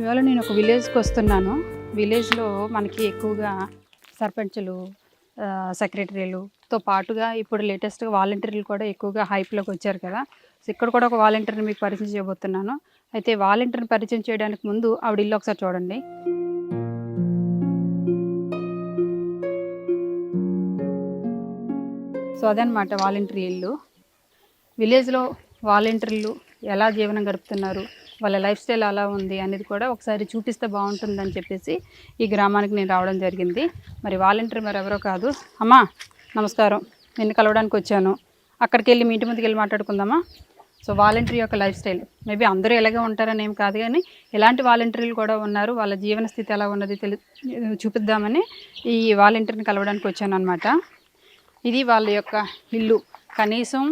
ఇవాళ నేను ఒక విలేజ్కి వస్తున్నాను. విలేజ్లో మనకి ఎక్కువగా సర్పంచులు సెక్రటరీలతో సెక్రటరీలుతో పాటుగా ఇప్పుడు లేటెస్ట్గా వాలంటీర్లు కూడా ఎక్కువగా హైప్లోకి వచ్చారు కదా. సో ఇక్కడ కూడా ఒక వాలంటీర్ని మీకు పరిచయం చేయబోతున్నాను. అయితే వాలంటీర్ని పరిచయం చేయడానికి ముందు ఆవిడ ఇల్లు ఒకసారి చూడండి. సో అదనమాట వాలంటీర్ ఇల్లు. విలేజ్లో వాలంటీర్లు ఎలా జీవనం గడుపుతున్నారు? వాళ్ళ లైఫ్ స్టైల్ అలా ఉంది అనేది కూడా ఒకసారి చూపిస్తే బాగుంటుందని చెప్పేసి ఈ గ్రామానికి నేను రావడం జరిగింది. మరి వాలంటీర్ మరి ఎవరో కాదు. అమ్మా నమస్కారం. నిన్ను కలవడానికి వచ్చాను. అక్కడికి వెళ్ళి మీ ఇంటి ముందుకు వెళ్ళి మాట్లాడుకుందామా? సో వాలంటీర్ యొక్క లైఫ్ స్టైల్. మేబీ అందరూ ఎలాగే ఉంటారని ఏం కాదు కానీ ఎలాంటి వాలంటీర్లు కూడా ఉన్నారు. వాళ్ళ జీవన స్థితి ఎలా ఉన్నది తెలి చూపిద్దామని ఈ వాలంటీర్ని కలవడానికి వచ్చాను అనమాట ఇది వాళ్ళ యొక్క ఇల్లు. కనీసం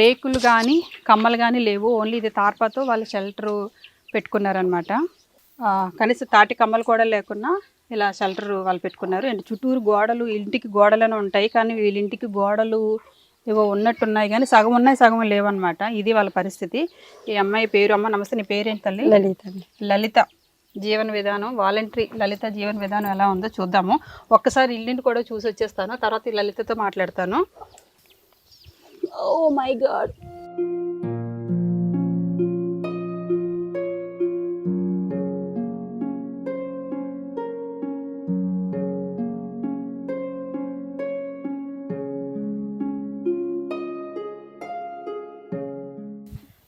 రేకులు కానీ కమ్మలు కానీ లేవు. ఓన్లీ ఇది తార్పాతో వాళ్ళు షెల్టర్ పెట్టుకున్నారనమాట కనీసం తాటి కమ్మలు కూడా లేకుండా ఇలా షెల్టర్ వాళ్ళు పెట్టుకున్నారు. అండ్ చుట్టూరు గోడలు ఇంటికి గోడలను ఉంటాయి. కానీ వీళ్ళ ఇంటికి గోడలు ఏవో ఉన్నట్టున్నాయి. కానీ సగం ఉన్నాయి సగం లేవన్నమాట. ఇది వాళ్ళ పరిస్థితి. ఈ అమ్మాయి పేరు అమ్మ నమస్తే నీ పేరేంటి తల్లి? లలిత లలిత. జీవన విధానం వాలంటరీ లలిత జీవన విధానం ఎలా ఉందో చూద్దాము. ఒక్కసారి ఇల్లుని కూడా చూసి వచ్చేస్తాను తర్వాత ఈ లలితతో మాట్లాడతాను. ఓ మై గాడ్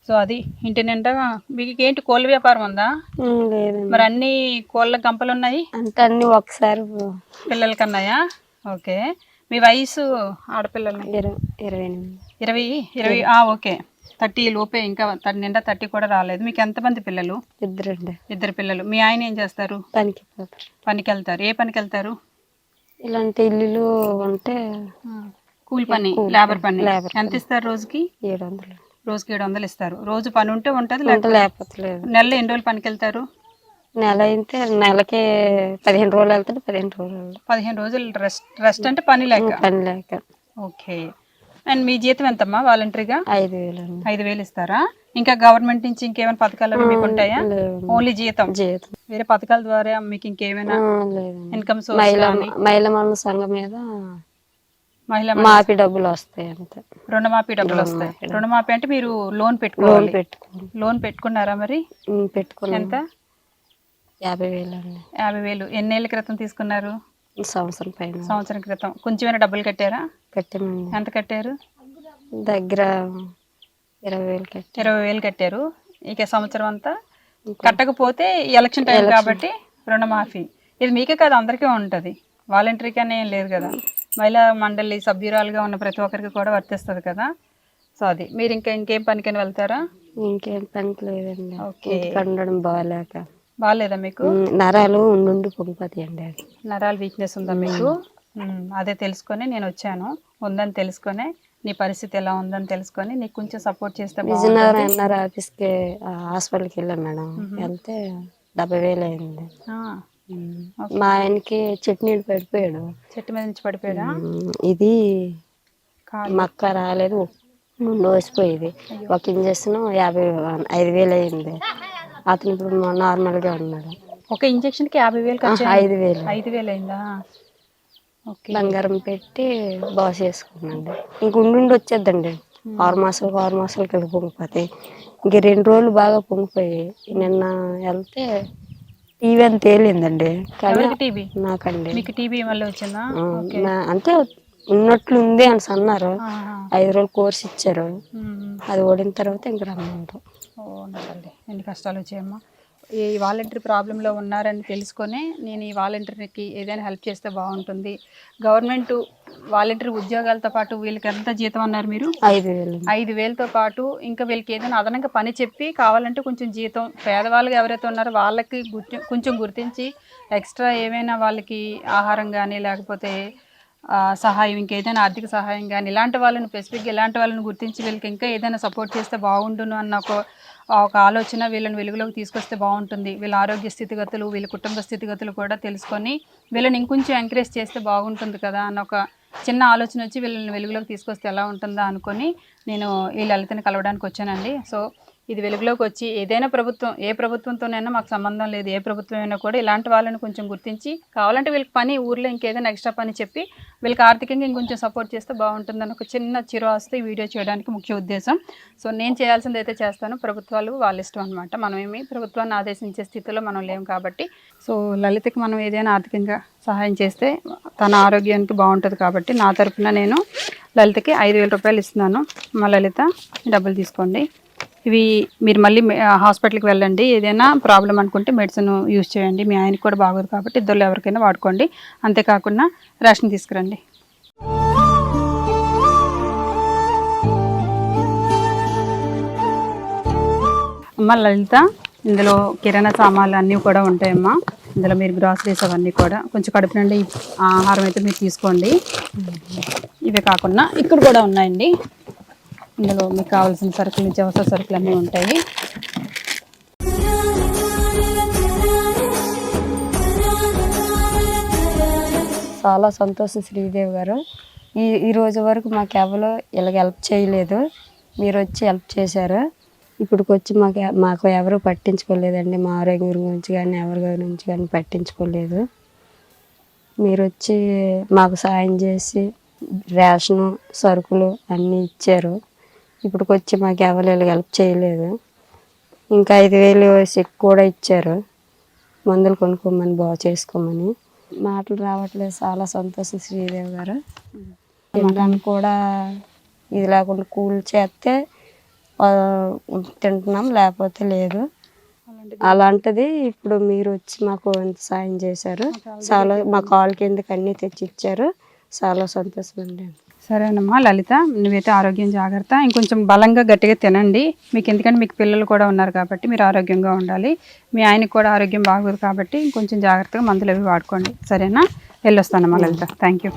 సో అది ఇంటి నిండా మీకు ఏంటి కోళ్ళ వ్యాపారం ఉందా? మరి అన్ని కోళ్ళ గంపలు ఉన్నాయి? అంత అన్ని ఒకసారి పిల్లలకి అన్నాయా ఓకే. మీ వయసు ఆడపిల్లలు? ఇరవై ఇరవై ఎనిమిది. ఇరవై ఇరవై ఆ, ఓకే. థర్టీ లోపే ఇంకా నిండా థర్టీ కూడా రాలేదు. మీకు ఎంతమంది పిల్లలు? ఇద్దరండి. ఇద్దరు పిల్లలు. మీ ఆయన ఏం చేస్తారు? పనికి పనికి వెళ్తారు ఏ పనికి వెళ్తారు ఇలాంటి ఇల్లులు ఉంటే కూలి పని లేబర్ పని. ఎంత ఇస్తారు రోజుకి? ఏడు వందలు రోజుకి ఏడు వందలు ఇస్తారు. రోజు పని ఉంటే ఉంటుంది ఉంటే లేకపోతే నెలలో ఎన్ని రోజులు పనికి వెళ్తారు నెల అయితే నెలకి పదిహేను రోజులు వెళ్తాడు పదిహేను రోజులు. పదిహేను రోజులు రెస్ట్ రెస్ట్ అంటే పని లేక? పని లేక. ఓకే. అండ్ మీ జీతం ఎంతమ్మా వాలంటరీగా? ఐదు వేలు ఐదు వేలు ఇస్తారా? ఇంకా గవర్నమెంట్ నుంచి ఇంకేమైనా పథకాలు అవి మీకు ఉంటాయా. ఓన్లీ జీతం? జీతం. వేరే పథకాల ద్వారా మీకు ఇంకేమైనా ఇన్కమ్ సోర్స్ మహిళా సంఘం మీద మహిళా మాపి డబ్బులు వస్తాయి అంతే. రుణమాఫీ డబ్బులు వస్తాయి. రుణమాఫీ అంటే మీరు లోన్ పెట్టుకోవాలి. లోన్ పెట్టుకున్నారా మరి? పెట్టుకున్నాం. ఎంత? యాభై వేలు యాభై వేలు. ఎన్నేళ్ళ క్రితం తీసుకున్నారు? సంవత్సరం పైన సంవత్సరం క్రితం. కొంచెమైనా డబ్బులు కట్టారా? కట్టామండి. ఎంత కట్టారు? దగ్గర ఇరవై వేలు కట్టి ఇరవై వేలు కట్టారు. ఇక సంవత్సరం అంతా కట్టకపోతే ఎలక్షన్ టైం కాబట్టి రుణమాఫీ. ఇది మీకే కాదు అందరికీ ఉంటుంది. వాలంటరీకి అని ఏం లేదు కదా. మహిళా మండలి సభ్యురాలుగా ఉన్న ప్రతి ఒక్కరికి కూడా వర్తిస్తుంది కదా. సో అది. మీరు ఇంకా ఇంకేం పనికని వెళ్తారా? ఇంకేం పని లేదండి. ఓకే. ఉండడం బాగాలేక. బాగాలేదా మీకు? నరాలు ఉండి పొంగిపోతాయండి అది. నరాల వీక్నెస్ ఉందా మీకు. అదే తెలుసుకొని నేను వచ్చాను. ఉందని తెలుసుకొని నీ పరిస్థితి ఎలా ఉందని తెలుసుకొని నీకు కొంచెం సపోర్ట్ చేస్తే. విజయనగరం ఎన్ఆర్ ఆఫీస్కి హాస్పిటల్కి వెళ్ళాం మేడం. వెళ్తే డెబ్బై వేలు అయింది. మా ఆయనకి చట్నీలు పడిపోయాడు. చెట్టు మీద నుంచి పడిపోయాడా? ఇది మక్క రాలేదు ముందు వేసిపోయేది. ఒక ఇంజక్షన్ యాభై ఐదు వేలు అయింది. అతను ఇప్పుడు నార్మల్గా ఉన్నాడు. ఒక ఇంజెక్షన్కి యాభై వేలు ఖర్చు ఐదు వేలు. ఐదు వేలు అయిందా ఓకే. బంగారం పెట్టి బాస్ చేసుకున్నాండి. ఇంక ఉండి వచ్చేద్దండి. ఆరు మాసాలకు ఆరు మాసాలకి వెళ్ళి పొంగిపోతాయి. ఇంక రెండు రోజులు బాగా పొంగిపోయాయి నిన్న వెళ్తే టీవీ అని తేలిందండి. కానీ ఎవరికి టీబీ నాకండి. మీకు టీబీ మళ్ళీ వచ్చిందా? ఆ, నా- అంటే ఉన్నట్లు ఉంది అని అన్నారు. ఆహా. ఐదు రోజులు కోర్స్ ఇచ్చారు. అది ఓడిన తర్వాత ఇంక రమ్మంటారు ఓ తల్లి ఎన్ని కష్టాలు వచ్చాయమ్మా. ఈ వాలంటరీ ప్రాబ్లంలో ఉన్నారని తెలుసుకొని నేను ఈ వాలంటరీకి ఏదైనా హెల్ప్ చేస్తే బాగుంటుంది. గవర్నమెంట్ వాలంటరీ ఉద్యోగాలతో పాటు వీళ్ళకి ఎంత జీతం అన్నారు మీరు? ఐదు వేలు ఐదు వేలతో పాటు ఇంకా వీళ్ళకి ఏదైనా అదనంగా పని చెప్పి కావాలంటే కొంచెం జీతం పేదవాళ్ళకి ఎవరైతే ఉన్నారో వాళ్ళకి గుర్తి కొంచెం గుర్తించి ఎక్స్ట్రా ఏమైనా వాళ్ళకి ఆహారం కానీ లేకపోతే సహాయం ఇంకేదైనా ఆర్థిక సహాయం కానీ ఇలాంటి వాళ్ళని స్పెసిఫిక్గా ఇలాంటి వాళ్ళని గుర్తించి వీళ్ళకి ఇంకా ఏదైనా సపోర్ట్ చేస్తే బాగుండును అన్న ఒక ఒక ఆలోచన వీళ్ళని వెలుగులోకి తీసుకొస్తే బాగుంటుంది. వీళ్ళ ఆరోగ్య స్థితిగతులు వీళ్ళ కుటుంబ స్థితిగతులు కూడా తెలుసుకొని వీళ్ళని ఇంకొంచెం ఎంకరేజ్ చేస్తే బాగుంటుంది కదా అన్న ఒక చిన్న ఆలోచన వచ్చి వీళ్ళని వెలుగులోకి తీసుకొస్తే ఎలా ఉంటుందా అనుకొని నేను ఈ లలితని కలవడానికి వచ్చానండి. సో ఇది వెలుగులోకి వచ్చి ఏదైనా ప్రభుత్వం ఏ ప్రభుత్వంతోనైనా మాకు సంబంధం లేదు ఏ ప్రభుత్వం అయినా కూడా ఇలాంటి వాళ్ళని కొంచెం గుర్తించి కావాలంటే వీళ్ళకి పని ఊర్లో ఇంకేదైనా ఎక్స్ట్రా పని చెప్పి వీళ్ళకి ఆర్థికంగా ఇంకొంచెం సపోర్ట్ చేస్తే బాగుంటుందని ఒక చిన్న చిరు ఈ వీడియో చేయడానికి ముఖ్య ఉద్దేశం. సో నేను చేయాల్సింది అయితే చేస్తాను. ప్రభుత్వాలు వాళ్ళ ఇష్టం అనమాట మనమేమి ప్రభుత్వాన్ని ఆదేశించే స్థితిలో మనం లేము కాబట్టి. సో లలితకి మనం ఏదైనా ఆర్థికంగా సహాయం చేస్తే తన ఆరోగ్యానికి బాగుంటుంది కాబట్టి నా తరపున నేను లలితకి ఐదు వేల రూపాయలు ఇస్తున్నాను. మా లలిత డబ్బులు తీసుకోండి. ఇవి మీరు మళ్ళీ హాస్పిటల్కి వెళ్ళండి. ఏదైనా ప్రాబ్లం అనుకుంటే మెడిసిన్ యూజ్ చేయండి. మీ ఆయనకి కూడా బాగోదు కాబట్టి ఇద్దరు ఎవరికైనా వాడుకోండి. అంతేకాకుండా రేషన్ తీసుకురండి. అమ్మ లలిత ఇందులో కిరాణా సామాన్లు అన్నీ కూడా ఉంటాయమ్మా. ఇందులో మీరు గ్రాసరీస్ అవన్నీ కూడా. కొంచెం కడుపు నుండి ఆహారం అయితే మీరు తీసుకోండి. ఇవే కాకుండా ఇక్కడ కూడా ఉన్నాయండి. ఇందులో మీకు కావాల్సిన సరుకులు నిత్యావసర సరుకులు అన్నీ ఉంటాయి. చాలా సంతోషం శ్రీదేవి గారు. ఈ ఈ రోజు వరకు మాకు ఎవరు ఇలాగ హెల్ప్ చేయలేదు. మీరు వచ్చి హెల్ప్ చేశారు. ఇప్పటికి వచ్చి మాకు మాకు ఎవరు పట్టించుకోలేదండి. మా ఆరోగ్యం గురించి కానీ ఎవరి గురించి కానీ పట్టించుకోలేదు. మీరు వచ్చి మాకు సాయం చేసి రేషను సరుకులు అన్నీ ఇచ్చారు. ఇప్పటికి వచ్చి మాకు ఎవరు హెల్ప్ చేయలేదు. ఇంకా ఐదు వేలు చెక్ కూడా ఇచ్చారు. మందులు కొనుక్కోమని బాగు చేసుకోమని. మాటలు రావట్లేదు. చాలా సంతోషం శ్రీదేవి గారు. తినడానికి కూడా ఇది లేకుండా కూల్ చేస్తే తింటున్నాం లేకపోతే లేదు. అలాంటిది ఇప్పుడు మీరు వచ్చి మాకు ఎంత సాయం చేశారు? చాలా మా కాల్ కిందకి అన్నీ తెచ్చి ఇచ్చారు చాలా సంతోషం అండి. సరేనమ్మా లలిత నువ్వైతే ఆరోగ్యం జాగ్రత్త. ఇంకొంచెం బలంగా గట్టిగా తినండి. మీకు ఎందుకంటే మీకు పిల్లలు కూడా ఉన్నారు కాబట్టి మీరు ఆరోగ్యంగా ఉండాలి. మీ ఆయనకు కూడా ఆరోగ్యం బాగోదు కాబట్టి ఇంకొంచెం జాగ్రత్తగా మందులు అవి వాడుకోండి. సరేనా? వెళ్ళొస్తానమ్మా లలిత. Thank you